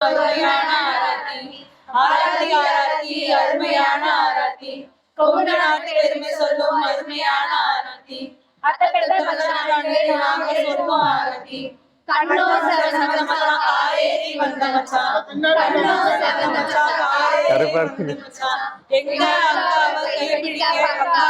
அருமையான ஆராத்தி ஆராத்தி ஆராத்தி அருமையான ஆராத்தி. கொங்கு நாட்டு பெருமை சொல்லும் அருமையான ஆராத்தி. நாங்கள் சொல்லும் ஆராத்தி. கண்ணோ செவந்த மச்சான் வந்த மச்சான் கண்ணோ எங்க அக்காவை கைப்பிடிக்க அக்காவா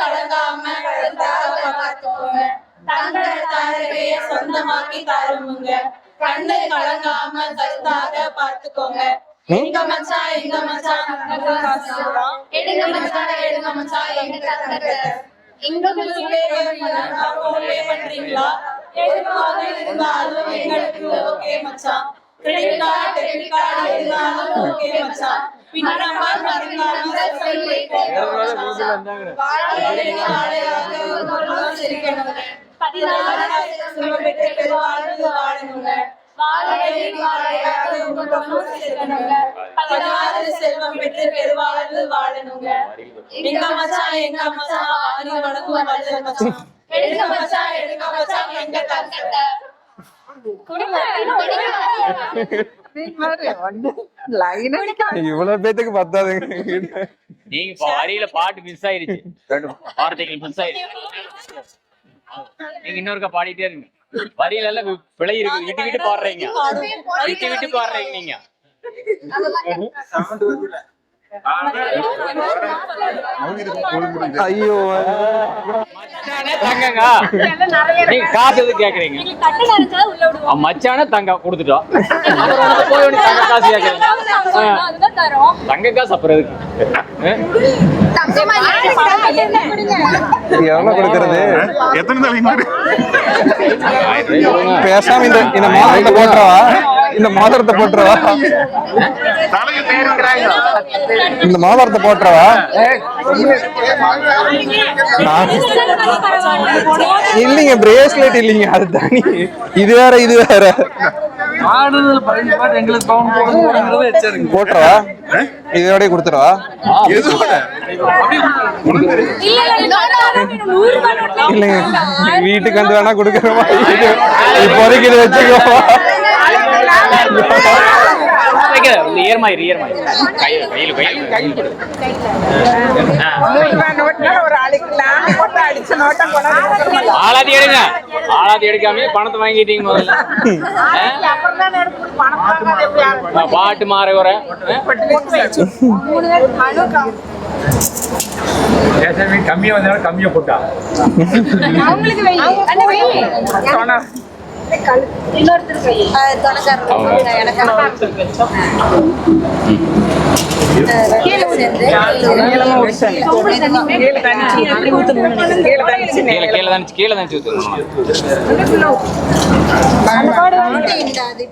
கலங்காம பார்த்துக்கோங்க சொந்தமாக்கி தருமுங்க கண்ணு கலங்காம கருத்தாக பார்த்துக்கோங்க எங்க மச்சான் எங்க மச்சான் எடுங்க மச்சான் எடுங்க மச்சான் எங்க பண்றீங்களா? எதுவாக இருந்தாலும் எங்களுக்கு ஓகே மச்சான். கிரெடிட் கார்டு டெபிட் கார்டு இருந்தாலும் ஓகே மச்சான். பின்னாம மறக்காம சொல்லி வாழையாக வாழையாக குடும்பம் சிரிக்கணுங்க பதினாறு பெற்று பெருவாழ்வு வாழணுங்க வாழையாக குடும்பம் சிரிக்கணுங்க பதினாறு செல்வம் பெற்று பெருவாழ்வு வாழணுங்க. எங்க மச்சான் எங்க மச்சான் ஆரி வணக்கம் வல்ல மச்சான் எடுங்க மச்சான் எடுங்க மச்சான் எங்க தங்கத்தை. இவ்வளவு பேத்துக்கு பத்தாதுங்க. நீங்க இப்ப வரியில பாட்டு மிஸ் ஆயிருச்சு. ரெண்டு வார்த்தைகள் மிஸ் ஆயிருச்சு. நீங்க இன்னொருக்கா பாடிட்டே இருங்க. வரியில எல்லாம் பிழை இருக்கு. விட்டு விட்டு பாடுறீங்க. விட்டு விட்டு பாடுறீங்க நீங்க. ஐயோ. தங்கங்க. நீங்க காசு எது கேக்குறீங்க? மச்சானே தங்க கொடுத்துட்டோம். போய் தங்க காசு கேக்குறீங்க. தங்க காசு அப்புறம் இருக்கு எவ்வளவு கொடுக்கறது? எத்தனை தலைமுறை பேசாம இந்த இந்த மோதிரத்தை போட்டுறவா? இந்த மோதிரத்தை போட்டுறவா? இந்த மோதிரத்தை போட்டுறவா? நான் இல்லைங்க பிரேஸ்லெட் இல்லைங்க அது தனி இது வேற இது வேற. ஆடுதல் பதினஞ்சு பாட்டு எங்களுக்கு பவுன் போடுங்கிறத வச்சிருங்க. போட்டுறவா? இதோடய இல்லைங்க. வீட்டுக்கு வந்து வேணா கொடுக்குறவா இப்போதைக்கு இது வச்சுக்கோ. ஈரமாயிரு ஈரமாயிரு கையில கையில கையில கையில. கொடு. ஒரு அடிக்கலாம் போட்டு அடிச்ச நோட்டம் கொண்டாந்து ஆளாதி எடுங்க. ஆளாதி எடுக்காம பணத்தை வாங்கிட்டீங்க முதல்ல. ஆ? அப்புறம் தான் எடுத்து பணம் எப்படி நான் பாட்டு மாற வர. கம்மியா வந்தாலும் கம்மியா போட்டா. கீழே கீழே தான் கீழே தான் இந்த அது